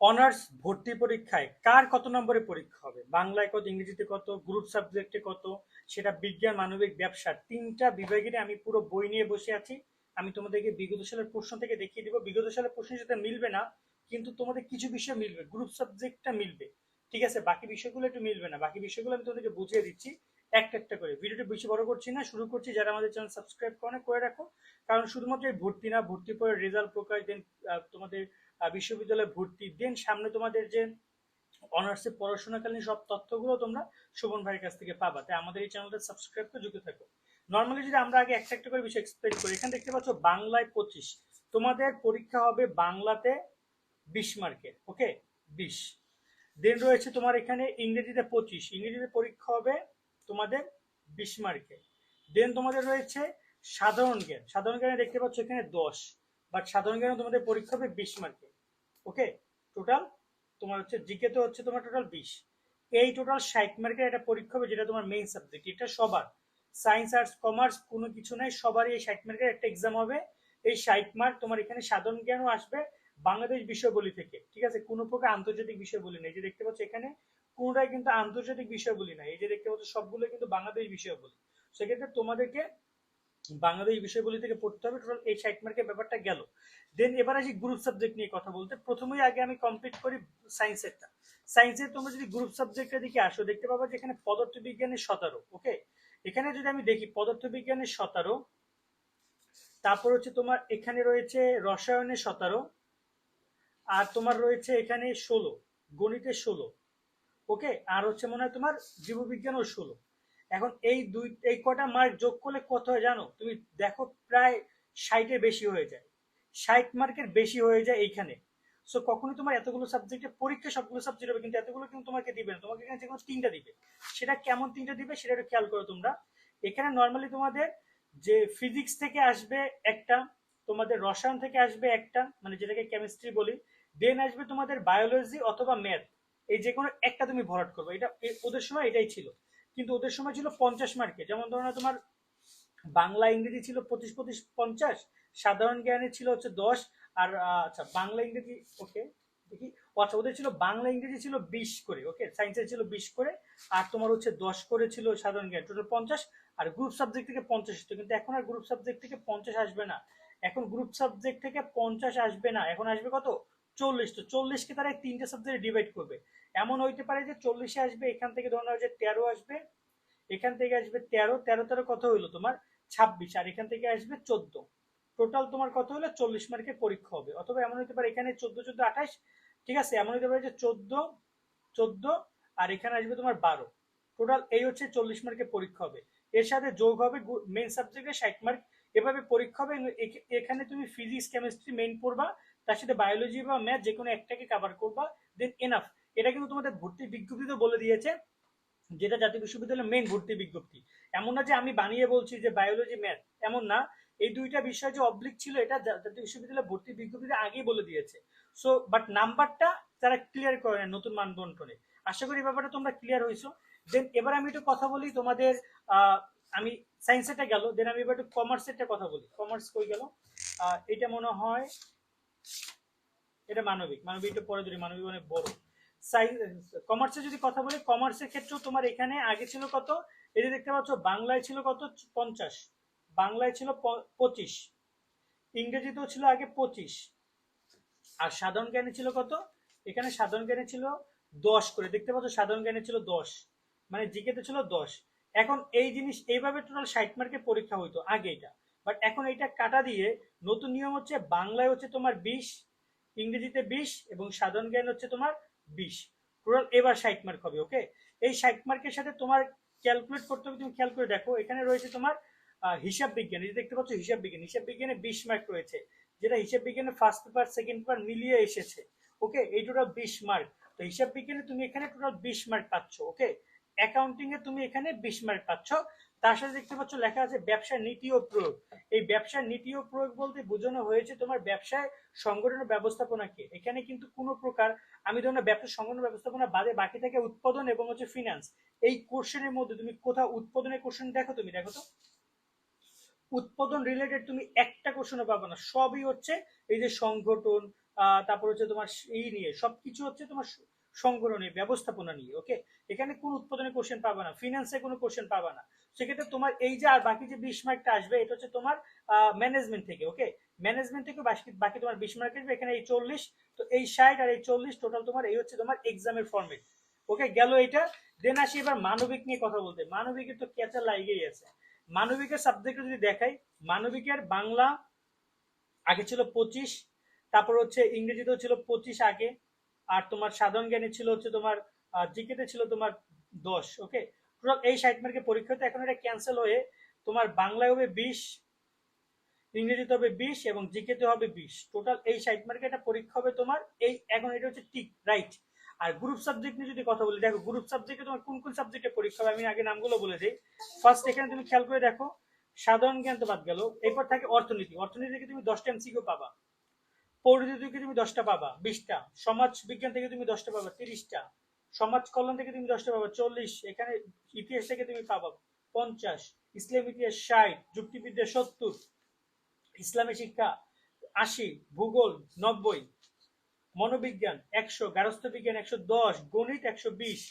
Honours ভর্তি পরীক্ষায় কার কত নম্বরে পরীক্ষা হবে? বাংলায় কত, ইংরেজিতে কত গ্রুপ সাবজেক্টে কত? সেটা বিজ্ঞান, মানবিক ব্যবসা তিনটা বিভাগের আমি পুরো বই নিয়ে বসে আছি। আমি তোমাদেরকে বিগত সালের প্রশ্ন থেকে দেখিয়ে দিব। বিগত সালের প্রশ্নের সাথে মিলবে না, কিন্তু তোমাদের কিছু বিষয় মিলবে। গ্রুপ সাবজেক্টটা মিলবে। ঠিক আছে? বাকি বিষয়গুলো একটু মিলবে না। বাকি বিষয়গুলো আমি তোমাদেরকে বুঝিয়ে দিচ্ছি একটা একটা করে। ভিডিওটি বেশি বড় করছি না, শুরু করছি যারা আমাদের চ্যানেল সাবস্ক্রাইব করে করে রাখো। কারণ শুধুমাত্র এই ভর্তি না, ভর্তি পরে রেজাল্ট প্রকাশ দেন তোমাদের বিশ্ববিদ্যালয়ে ভর্তি। দেন সামনে তোমাদের যে অনার্সে পড়াশোনাকালীন সব তথ্যগুলো তোমরা শোভন ভাইয়ের কাছ থেকে পাবা। তাই আমাদের এই চ্যানেলটা সাবস্ক্রাইব করে যুক্ত থাকো। নর্মালি যদি আমরা আগে একটা একটা করে বিষয় এক্সপ্লেন করি, এখানে দেখতে পাচ্ছ বাংলায় পঁচিশ। তোমাদের পরীক্ষা হবে বাংলাতে বিশ মার্কের ওকে বিশ। দেন রয়েছে তোমার এখানে ইংরেজিতে পঁচিশ। ইংরেজিতে পরীক্ষা হবে তোমাদের বিশ মার্কে দেন তোমাদের রয়েছে সাধারণ জ্ঞান। সাধারণ জ্ঞানে দেখতে পাচ্ছ এখানে দশ। বাট সাধারণ জ্ঞানে তোমাদের পরীক্ষা হবে বিশ মার্কের। ওকে টোটাল তোমার হচ্ছে জিকে তো হচ্ছে তোমার টোটাল বিশ। এই টোটাল ষাট মার্কের একটা পরীক্ষা হবে যেটা তোমার মেইন সাবজেক্ট এটা সবার। সায়েন্স আর্টস কমার্স কোনো কিছু নাই, সবারই এই ষাট মার্কের একটা এক্সাম হবে। এই ষাট মার্ক তোমার এখানে সাধারণ জ্ঞানও আসবে বাংলাদেশ বিষয়বলি থেকে, ঠিক আছে? কোনো প্রকার আন্তর্জাতিক বিষয়বলি নেই। যে দেখতে পাচ্ছ এখানে, কোনোটাই কিন্তু আন্তর্জাতিক বিষয়বলি নাই। এই যে দেখতে পাচ্ছ সবগুলো কিন্তু বাংলাদেশ বিষয়বলি। সেক্ষেত্রে তোমাদেরকে বাংলাদেশ বিষয়গুলি থেকে পড়তে হবে টোটাল এই ষাট মার্কের ব্যাপারটা গেল। দেন এবার আসি গ্রুপ সাবজেক্ট নিয়ে কথা বলতে। প্রথমেই আগে আমি কমপ্লিট করি সায়েন্সেরটা সায়েন্সের তোমরা যদি গ্রুপ সাবজেক্টের দিকে আসো, দেখতে পাবো যে এখানে পদার্থবিজ্ঞানের সতেরো ওকে এখানে যদি আমি দেখি পদার্থবিজ্ঞানের সতেরো, তারপর হচ্ছে তোমার এখানে রয়েছে রসায়নের সতেরো, আর তোমার রয়েছে এখানে ষোলো গণিতের ষোলো ওকে আর হচ্ছে মনে হয় তোমার জীববিজ্ঞানও ষোলো। এখন এই দুই, এই কটা মার্ক যোগ করলে কত হয় জানো? তুমি দেখো প্রায় ষাটের বেশি হয়ে যায়। ষাট মার্কের বেশি হয়ে যায় এইখানে। সো কখনো তোমার এতগুলো সাবজেক্টে পরীক্ষা সবগুলো সাবজেক্ট হবে, কিন্তু এতগুলো কিন্তু তোমাকে দিবে না। তোমাকে এখানে যেকোনো তিনটা দিবে। সেটা কেমন তিনটা দিবে সেটা একটু খেয়াল করো তোমরা। এখানে নর্মালি তোমাদের যে ফিজিক্স থেকে আসবে একটা, তোমাদের রসায়ন থেকে আসবে একটা মানে যেটাকে কেমিস্ট্রি বলি দেন আসবে তোমাদের বায়োলজি অথবা ম্যাথ এই যে কোনো একটা তুমি ভরাট করবে। এটা ওদের সময় এটাই ছিল। কিন্তু ওদের সময় ছিল পঞ্চাশ মার্কে যেমন ধরো না তোমার বাংলা ইংরেজি ছিল পঁচিশ পঁচিশ, পঞ্চাশ, সাধারণ জ্ঞানে ছিল হচ্ছে দশ, আর আচ্ছা বাংলা ইংরেজি ওকে দেখি। আচ্ছা ওদের ছিল, বাংলা ইংরেজি ছিল বিশ করে ওকে সায়েন্সের ছিল বিশ করে, আর তোমার হচ্ছে দশ করে ছিল সাধারণ জ্ঞান টোটাল পঞ্চাশ, আর গ্রুপ সাবজেক্ট থেকে পঞ্চাশ আসতো কিন্তু এখন আর গ্রুপ সাবজেক্ট থেকে পঞ্চাশ আসবে না। এখন গ্রুপ সাবজেক্ট থেকে পঞ্চাশ আসবে না, এখন আসবে কত? চল্লিশ, তো চল্লিশকে তারা তিনটে সাবজেক্টে ডিভাইড করবে। এমন হইতে পারে যে চল্লিশে আসবে, এখান থেকে ধরুন যে তেরো আসবে, এখান থেকে আসবে তেরো তেরো তেরো কত হইল তোমার? ছাব্বিশ, আর এখান থেকে আসবে চোদ্দ। টোটাল তোমার কত হলো? চল্লিশ মার্কের পরীক্ষা হবে। অথবা এমন হতে পারে এখানে চোদ্দ চোদ্দ, আঠাশ, ঠিক আছে? এমন হতে পারে যে চোদ্দ চোদ্দ, আর এখানে আসবে তোমার বারো। টোটাল এই হচ্ছে চল্লিশ মার্কের পরীক্ষা হবে। এর সাথে যোগ হবে মেন সাবজেক্টে ষাট মার্ক এভাবে পরীক্ষা হবে। এখানে তুমি ফিজিক্স কেমিস্ট্রি মেইন পড়বা। তার সাথে বায়োলজি বা ম্যাথ যে কোনো একটাকে কভার করবা দেন এনাফ এটা কিন্তু তোমাদের ভর্তি বিজ্ঞপ্তিতে বলে দিয়েছে, যেটা জাতীয় বিশ্ববিদ্যালয়ের মেইন ভর্তি বিজ্ঞপ্তি। এমন না যে আমি বানিয়ে বলছি যে বায়োলজি ম্যাথ এমন না। এই দুইটা বিষয় যে অবলিক ছিল, এটা জাতীয় বিশ্ববিদ্যালয় ভর্তি বিজ্ঞপ্তিতে আগেই বলে দিয়েছে। সো বাট নাম্বারটা তারা ক্লিয়ার করে না নতুন মানবন্টনে। আশা করি ব্যাপারটা তোমরা ক্লিয়ার হয়েছো। দেন এবার আমি একটু কথা বলি তোমাদের আমি সায়েন্সেরটা গেল দেন আমি এবার একটু কমার্সেরটা কথা বলি। কমার্স কই গেল? এটা মনে হয় এটা মানবিক। মানবিকটা পরে ধরি মানবিক অনেক বড়। কমার্সে যদি কথা বলি কমার্সের ক্ষেত্রেও তোমার এখানে আগে ছিল কত? যে দেখতে পাচ্ছ, বাংলায় ছিল কত? পঞ্চাশ। বাংলায় ছিল পঁচিশ। ইংরেজিতেও ছিল আগে পঁচিশ। আর সাধারণ জ্ঞানে ছিল কত? এখানে সাধারণ জ্ঞানে ছিল দশ করে। দেখতে পাচ্ছ, সাধারণ জ্ঞানে ছিল দশ। মানে জিকেতে ছিল দশ। এখন এই জিনিস, এইভাবে টোটাল ষাট মার্কের পরীক্ষা হইতো, আগে এটা। বাট এখন এটা কাটা দিয়ে নতুন নিয়ম হচ্ছে বাংলায় হচ্ছে তোমার বিশ, ইংরেজিতে বিশ এবং সাধারণ জ্ঞান হচ্ছে তোমার বিশ। টোটাল এবার ষাট মার্ক হবে ওকে এই ষাট মার্কের সাথে তোমার ক্যালকুলেট করতে হবে, তুমি খেয়াল করে দেখো, এখানে রয়েছে তোমার হিসাব বিজ্ঞান। এই দেখতে পাচ্ছ হিসাব বিজ্ঞান, হিসাব বিজ্ঞানে বিশ মার্ক রয়েছে, যেটা হিসাব বিজ্ঞানে ফার্স্ট পেপার সেকেন্ড পেপার মিলিয়ে এসেছে ওকে এই টোটাল বিশ মার্ক তো হিসাব বিজ্ঞানে তুমি এখানে টোটাল বিশ মার্ক পাচ্ছ ওকে অ্যাকাউন্টিং এ তুমি এখানে বিশ মার্ক পাচ্ছ তার সাথে দেখতে পাচ্ছ লেখা আছে ব্যবসার নীতি ও প্রয়োগ। এই ব্যবসার নীতি ও প্রয়োগ বলতে বোঝানো হয়েছে তোমার ব্যবসায় সংগঠন ও ব্যবস্থাপনাকে এখানে কিন্তু কোনো প্রকার আমি ধরুন ব্যবসা সংগঠন ব্যবস্থাপনা বাদে বাকি থাকে উৎপাদন এবং হচ্ছে ফিনান্স এই কোশ্চেনের মধ্যে তুমি কোথাও উৎপাদনের কোশ্চেন দেখো তুমি? দেখো তো। উৎপাদন রিলেটেড তুমি একটা কোশ্চেনও পাবে না। সবই হচ্ছে এই যে সংগঠন তারপর হচ্ছে তোমার এই নিয়ে সবকিছু হচ্ছে তোমার স- সংগ্রহ নিয়ে ব্যবস্থাপনা নিয়ে ওকে এখানে কোন উৎপাদনের কোশ্চেন পাবা না ফিনান্সে কোনো কোশ্চেন পাবা না। সেক্ষেত্রে তোমার এই যে আর বাকি যে বিশ মার্কটা আসবে, এটা হচ্ছে তোমার ম্যানেজমেন্ট থেকে ওকে ম্যানেজমেন্ট থেকে বাকি বাকি তোমার বিশ মার্ক আসবে, এখানে এই চল্লিশ, তো এই ষাট আর এই চল্লিশ টোটাল তোমার, এই হচ্ছে তোমার এক্সামের ফর্মেট ওকে গেল এটা দেন আসি এবার মানবিক নিয়ে কথা বলতে। মানবিকের তো ক্যাচার লাগেই আছে। মানবিকের সাবজেক্ট যদি দেখাই মানবিকের বাংলা আগে ছিল পঁচিশ, তারপর হচ্ছে ইংরেজিতেও ছিল পঁচিশ আগে আর তোমার সাধারণ জ্ঞানে ছিল হচ্ছে তোমার জিকেতে ছিল তোমার দশ ওকে টোটাল এই ষাট মার্কের পরীক্ষা তো এখন এটা ক্যান্সেল হয়ে তোমার বাংলায় হবে বিশ, ইংরেজিতে হবে বিশ এবং জিকেতে হবে বিশ। টোটাল এই ষাট মার্কের একটা পরীক্ষা হবে তোমার, এই এখন এটা হচ্ছে ঠিক রাইট আর গ্রুপ সাবজেক্ট নিয়ে যদি কথা বলি, দেখো গ্রুপ সাবজেক্টে তোমার কোন কোন সাবজেক্টে পরীক্ষা হবে, আমি আগে নামগুলো বলে দিই। ফার্স্ট এখানে তুমি খেয়াল করে দেখো সাধারণ জ্ঞান তো বাদ গেল, এরপর থাকে অর্থনীতি। অর্থনীতি থেকে তুমি দশটা এমসিকিউ পাবা। পরিধি থেকে তুমি দশটা পাবা, বিশটা। সমাজ বিজ্ঞান থেকে তুমি দশটা পাবা, তিরিশটা। সমাজ কল্যাণ থেকে তুমি দশটা পাবা, চল্লিশ। এখানে ইতিহাস থেকে তুমি পাবা পঞ্চাশ। ইসলাম ইতিহাস ষাট, যুক্তিবিদ্যা সত্তর। ইসলামী শিক্ষা আশি, ভূগোল নব্বই। মনোবিজ্ঞান একশো, গারস্থ বিজ্ঞান একশো দশ, গণিত একশো বিশ।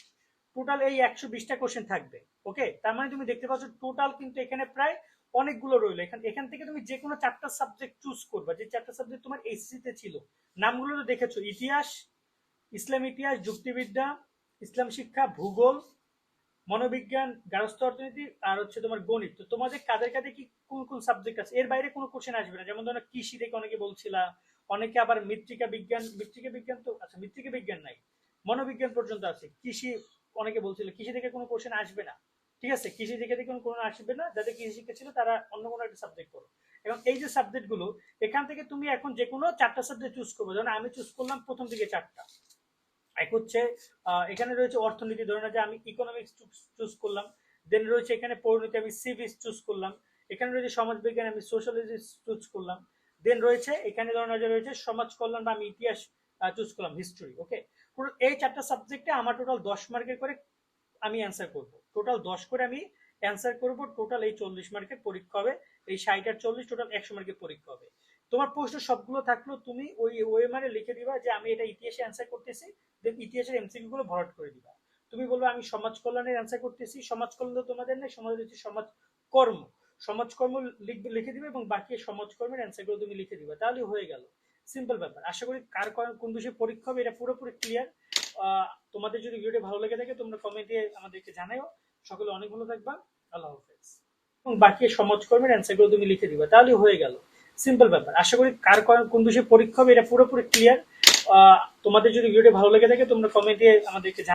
টোটাল এই একশো বিশটা কোশ্চেন থাকবে ওকে তার মানে তুমি দেখতে পাচ্ছ টোটাল কিন্তু এখানে প্রায় অনেকগুলো রইল। এখান এখান থেকে তুমি যে কোনো চারটা সাবজেক্ট চুজ করবা। যে চারটা সাবজেক্ট তোমার তে ছিল, নামগুলো তো দেখেছ। ইতিহাস, ইসলাম ইতিহাস, যুক্তিবিদ্যা, ইসলাম শিক্ষা, ভূগোল, মনোবিজ্ঞান, গার্হস্থ্য অর্থনীতি, আর হচ্ছে তোমার গণিত। তো তোমাদের কাদের কাদের কি কোন কোন সাবজেক্ট আছে? এর বাইরে কোনো কোশ্চেন আসবে না। যেমন ধরো কৃষি থেকে অনেকে বলছিলা, অনেকে আবার মৃত্তিকা বিজ্ঞান মৃত্তিকা বিজ্ঞান তো আচ্ছা মৃত্তিকা বিজ্ঞান নাই, মনোবিজ্ঞান পর্যন্ত আছে। কৃষি অনেকে বলছিল, কৃষি থেকে কোনো কোশ্চেন আসবে না। ঠিক আছে, কৃষি থেকে থেকে কোনো আসবে না, যাদের কৃষি শিক্ষা ছিল তারা অন্য কোনো একটা সাবজেক্ট করো। এবং এই যে সাবজেক্টগুলো, এখান থেকে তুমি এখন যে কোনো চারটা সাবজেক্ট চুজ করবে। যেমন আমি চুজ করলাম প্রথম থেকে চারটা। এক হচ্ছে এখানে রয়েছে অর্থনীতি ধরে না যে আমি ইকোনমিক্স চুজ করলাম। দেন রয়েছে এখানে পরিণতি আমি সিভিক্স চুজ করলাম। এখানে রয়েছে সমাজবিজ্ঞান, আমি সোশ্যালজি চুজ করলাম। দেন রয়েছে, এখানে ধরে না যে রয়েছে সমাজ কল্যাণ বা আমি ইতিহাস চুজ করলাম হিস্ট্রি ওকে এই চারটা সাবজেক্টে আমার টোটাল দশ মার্কের করে আমি অ্যান্সার করব। টোটাল দশ করে আমি অ্যান্সার করব টোটাল এই চল্লিশ মার্কের পরীক্ষা হবে, এই ষাট আর চল্লিশ টোটাল একশো মার্কের পরীক্ষা হবে। তোমার প্রশ্ন সবগুলো থাকল, তুমি ওই ওয়েমারে লিখে দিবা যে আমি এটা ইতিহাসে অ্যান্সার করতেছি দেন ইতিহাসের এমসিকিউ গুলো ভরাট করে দিবা। তুমি বলবে, আমি সমাজ কল্যাণের অ্যান্সার করতেছি, সমাজ কল্যাণ তো তোমাদের নেই, সমাজ হচ্ছে সমাজ কর্ম। সমাজকর্ম লিখবে লিখে দিবে এবং বাকি সমাজকর্মের অ্যান্সারগুলো তুমি লিখে দিবে। তাহলে হয়ে গেল। সিম্পল ব্যাপার। আশা করি কার কোন বিষয়ে পরীক্ষা হবে, এটা পুরোপুরি ক্লিয়ার তোমাদের যদি ভিডিওটি ভালো লেগে থাকে, তোমরা কমেন্টে আমাদেরকে জানাও সকলে অনেক ভালো থাকবা। আল্লাহ হাফেজ। এবং বাকি সমাজকর্মের অ্যান্সারগুলো তুমি লিখে দিবা। তাহলে হয়ে গেল। সিম্পল ব্যাপার। আশা করি কার কোন- বিষয়ে পরীক্ষা হবে, এটা পুরোপুরি ক্লিয়ার তোমাদের যদি ভিডিওটি ভালো লেগে থাকে, তোমরা কমেন্টে আমাদেরকে